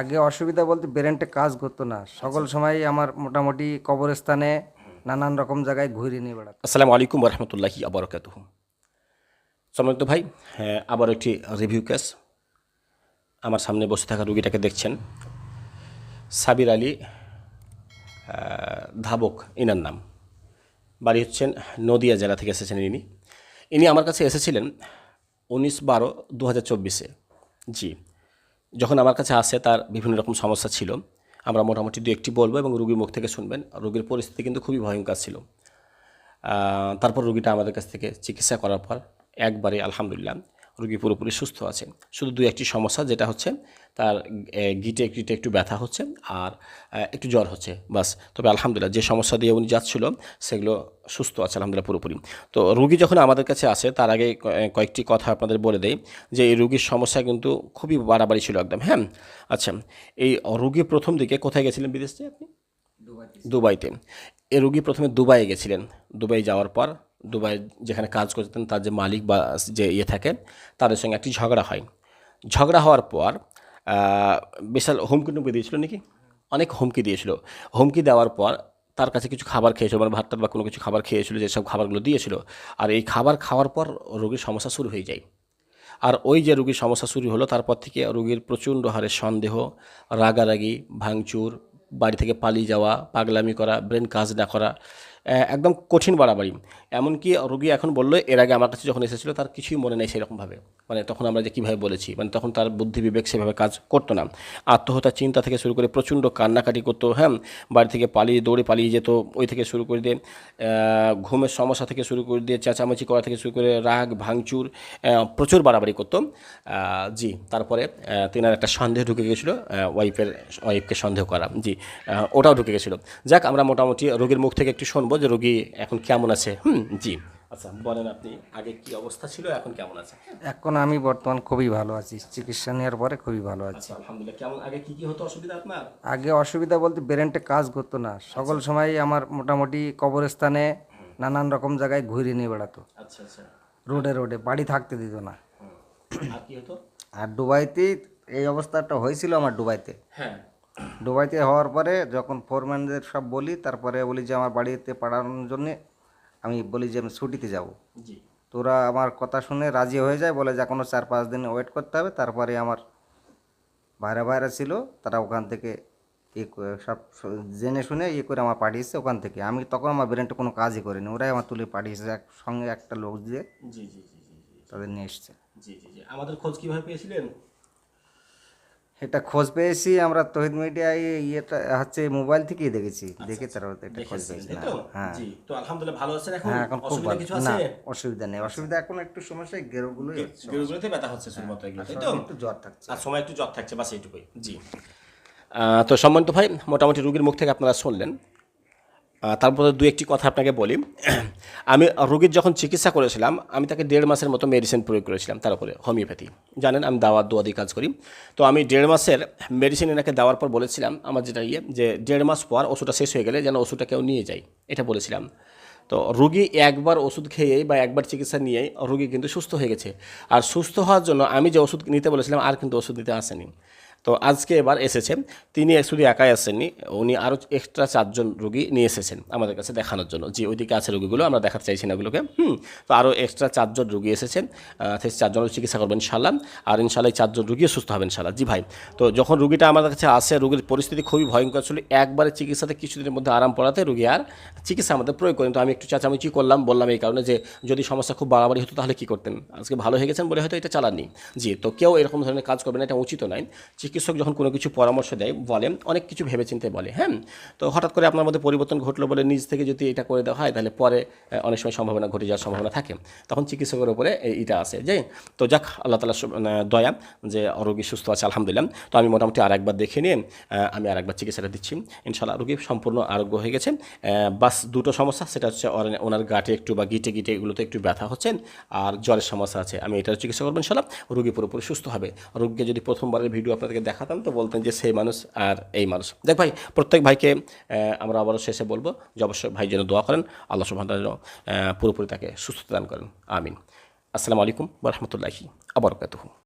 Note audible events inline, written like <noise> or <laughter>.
আগে অসুবিধা বলতে ব্রেনটা কাজ করতো না। সকল সময় আমার মোটামুটি কবরস্থানে নানান রকম জায়গায় ঘুরে নিয়ে বেড়াতো আসসালামু আলাইকুম রহমতুল্লাহি আবরকাত সম্মানিত ভাই হ্যাঁ আবার একটি রিভিউ কেস আমার সামনে বসে থাকা রুগীটাকে দেখছেন। সাবির আলী ধাবক ইনার নাম। বাড়ি হচ্ছেন নদিয়া জেলা থেকে এসেছেন ইনি। ইনি আমার কাছে এসেছিলেন উনিশ বারো দু হাজার চব্বিশে। জি। যখন আমার কাছে আসে, তার বিভিন্ন রকম সমস্যা ছিল। আমরা মোটামুটি দু একটি বলব এবং রুগীর মুখ থেকে শুনবেন। রুগীর পরিস্থিতি কিন্তু খুবই ভয়ঙ্কর ছিল। তারপর রুগীটা আমাদের কাছ থেকে চিকিৎসা করার পর একবারে আলহামদুলিল্লাহ রুগী পুরোপুরি সুস্থ আছে। শুধু দু একটি সমস্যা যেটা হচ্ছে তার গিটে গিটে একটু ব্যথা হচ্ছে আর একটু জ্বর হচ্ছে। বাস তবে আলহামদুলিল্লাহ যে সমস্যা দিয়ে উনি যাচ্ছিল সেগুলো সুস্থ আছে আলহামদুলিল্লাহ পুরোপুরি। তো রুগী যখন আমাদের কাছে আসে তার আগে কয়েকটি কথা আপনাদের বলে দেই যে এই রুগীর সমস্যা কিন্তু খুবই বাড়াবাড়ি ছিল একদম হ্যাঁ? আচ্ছা এই রুগী প্রথম দিকে কোথায় গেছিলেন বিদেশে আপনি? দুবাইতে। এ রুগী প্রথমে দুবাইয়ে গেছিলেন। দুবাই যাওয়ার পর দুবাই যেখানে কাজ করতেন, তার যে মালিক বা যে ইয়ে থাকে তাদের সঙ্গে একটি ঝগড়া হয়। ঝগড়া হওয়ার পর বিশাল হুমকি টুমকি দিয়েছিল নাকি? অনেক হুমকি দিয়েছিল। হুমকি দেওয়ার পর তার কাছে কিছু খাবার খেয়েছিল মানে ভাতটা বা কোনো কিছু খাবার খেয়েছিল, যেসব খাবারগুলো দিয়েছিল। আর এই খাবার খাওয়ার পর রোগীর সমস্যা শুরু হয়ে যায়। আর ওই যে রুগীর সমস্যা শুরু হলো, তারপর থেকে রুগীর প্রচণ্ড হারে সন্দেহ, রাগারাগি, ভাঙচুর, বাড়ি থেকে পালিয়ে যাওয়া, পাগলামি করা, ব্রেন কাজ না করা একদম কঠিন বাড়াবাড়ি। এমনকি রুগী এখন বলল, এর আগে আমার কাছে যখন এসেছিল, তার কিছুই মনে নেই সেরকমভাবে। মানে তখন আমরা যে কীভাবে বলেছি মানে তখন তার বুদ্ধি, বিবেক সেভাবে কাজ করতো না। আত্মহত্যা চিন্তা থেকে শুরু করে প্রচণ্ড কান্নাকাটি করতো হ্যাঁ? বাড়ি থেকে পালিয়ে, দৌড়ে পালিয়ে যেত, ওই থেকে শুরু করে দিয়ে ঘুমের সমস্যা থেকে শুরু করে দিয়ে, চেঁচামেচি করা থেকে শুরু করে রাগ, ভাঙচুর প্রচুর বাড়াবাড়ি করতো। জি, তারপরে তেনার একটা সন্দেহ ঢুকে গেছিল ওয়াইফের, ওয়াইফকে সন্দেহ করা। জি ওটাও ঢুকে গেছিল। যাক, আমরা মোটামুটি রোগীর মুখ থেকে একটু শুনব। যে রোগী এখন কেমন আছে? হুম জি। আচ্ছা বলেন আপনি আগে কি অবস্থা ছিল এখন কেমন আছে? এখন আমি বর্তমান খুবই ভালো আছি। চিকিৎসা নেওয়ার পরে খুবই ভালো আছি। আচ্ছা আলহামদুলিল্লাহ। কেমন আগে কি কি হতো অসুবিধা আপনার? আগে অসুবিধা বলতে ব্রেনটা কাজ করতো না। সকল সময় আমার মোটামুটি কবরস্থানে নানান রকম জায়গায় ঘুরে নিয়ে বেড়াতো। আচ্ছা আচ্ছা। রোডে রোডে বাড়ি থাকতে দিত না। আর কি হতো? আর দুবাইতে এই অবস্থাটা হয়েছিল আমার দুবাইতে। হ্যাঁ। দুবাইতে হওয়ার পরে যখন ফোরম্যানদের সব বলি তারপরে বলি যে আমার বাড়িতে পাঠানোর জন্যে আমি বলি যে আমি ছুটিতে যাব। তোরা আমার কথা শুনে রাজি হয়ে যায় বলে যে এখনও চার পাঁচ দিন ওয়েট করতে হবে। তারপরে আমার বাইরে বাইরে ছিল তারা ওখান থেকে ই করে- সব জেনে শুনে ইয়ে করে আমার পাঠিয়েছে ওখান থেকে। আমি তখন আমার ব্রেনটা কোনো কাজই করিনি ওরাই আমার তুলে পাঠিয়েছে এক সঙ্গে একটা লোক দিয়ে। তাদের নিয়ে এসছে। জি জি জি। আমাদের খোঁজ কীভাবে পেয়েছিলেন? এটা খোঁজ পেয়েছি আমরা তহিদ মিডিয়ায় ইয়েটা হচ্ছে মোবাইল থেকেই দেখেছি। দেখে তারা এটা খোঁজ পেয়েছি হ্যাঁ জি তো আলহামদুলিল্লাহ ভালো আছেন এখন? হ্যাঁ এখন খুব অসুবিধা ভালো। কিছু না আছে অসুবিধা নেই। অসুবিধা এখন একটু সমস্যা গেরোগুলো গেরোগুলোতে ব্যথা হচ্ছে শুধুমাত্র এগুলো তাই তো? একটু জ্বর থাকছে। আর সময় একটু জ্বর থাকছে বাস এইটুকুই। জি। তো সম্মানিত ভাই মোটামুটি রুগীর মুখ থেকে আপনারা শুনলেন। তারপরে দু একটি কথা আপনাকে বলি। <clears throat> আমি রোগীর যখন চিকিৎসা করেছিলাম, আমি তাকে দেড় মাসের মতো মেডিসিন প্রয়োগ করেছিলাম, তার উপরে হোমিওপ্যাথি জানেন, আমি দাওয়া, দোয়া দিয়ে কাজ করি। তো আমি দেড় মাসের মেডিসিন এনাকে দেওয়ার পর বলেছিলাম, আমার যেটা ইয়ে যে দেড় মাস পর ওষুধটা শেষ হয়ে গেলে যেন ওষুধটা কেউ নিয়ে যায়, এটা বলেছিলাম। তো রুগী একবার ওষুধ খেয়েই বা একবার চিকিৎসা নিয়েই রুগী কিন্তু সুস্থ হয়ে গেছে। আর সুস্থ হওয়ার জন্য আমি যে ওষুধ নিতে বলেছিলাম, আর কিন্তু ওষুধ নিতে আসেনি। তো আজকে এবার এসেছে তিনি শুধু একাই আসেননি, উনি আরও এক্সট্রা চারজন রুগী নিয়ে এসেছেন আমাদের কাছে দেখানোর জন্য। যে ওইদিকে আছে রুগীগুলো, আমরা দেখাতে চাইছি না ওগুলোকে। হুম, তো আরও এক্সট্রা চারজন রুগী এসেছেন। সেই চারজনের চিকিৎসা করবেন ইনশাল্লাহ আর ইনশাল্লাহ এই চারজন রুগীও সুস্থ হবেন ইনশাল্লাহ জি ভাই, তো যখন রুগীটা আমাদের কাছে আসে, রুগীর পরিস্থিতি খুবই ভয়ঙ্কর ছিল, একবারে চিকিৎসাতে কিছুদিনের মধ্যে আরাম পড়াতে রুগী আর চিকিৎসা আমাদের প্রয়োগ করেন। তো আমি একটু চেঁচামেচি করলাম, বললাম এই কারণে যে যদি সমস্যা খুব বাড়াবাড়ি হতো তাহলে কী করতেন? আজকে ভালো হয়ে গেছেন বলে হয়তো এটা চালাননি। জি, তো কেউ এরকম ধরনের কাজ করবেন এটা উচিত নয়। চিকিৎসক যখন কোনো কিছু পরামর্শ দেয় বলে অনেক কিছু ভেবেচিন্তে বলে হ্যাঁ? তো হঠাৎ করে আপনার মধ্যে পরিবর্তন ঘটলো বলে নিজ থেকে যদি এটা করে দেওয়া হয় তাহলে পরে অনেক সময় সম্ভাবনা ঘটে যাওয়ার সম্ভাবনা থাকে। তখন চিকিৎসকের উপরে এটা আসে যে তো যাক আল্লাহ তালা দয়া যে রোগী সুস্থ আছে আলহামদুলিল্লাহ। তো আমি মোটামুটি আর একবার দেখে নিয়ে আমি আর একবার চিকিৎসাটা দিচ্ছি। ইনশাল্লাহ রোগী সম্পূর্ণ আরোগ্য হয়ে আহ, বাস দুটো সমস্যা সেটা হচ্ছে ওনার গাটে একটু বা গিটে গিটে এগুলোতে একটু ব্যথা হচ্ছেন আর জ্বরের সমস্যা আছে। আমি এটার চিকিৎসা করব ইনশাল্লাহ। রোগী পুরোপুরি সুস্থ হবে। রোগীকে যদি প্রথমবারের ভিডিও আপনাদেরকে দেখাতাম তো বলতেন যে সেই মানুষ আর এই মানুষ। দেখ ভাই, প্রত্যেক ভাইকে আমরা আবারও শেষে বলব যে অবশ্যই ভাই যেন দোয়া করেন, আল্লাহ সুহান যেন পুরোপুরি তাকে সুস্থতা দান করেন। আমিন। আসসালামু আলাইকুম বরহমতুল্লাহি আবরকাতুহু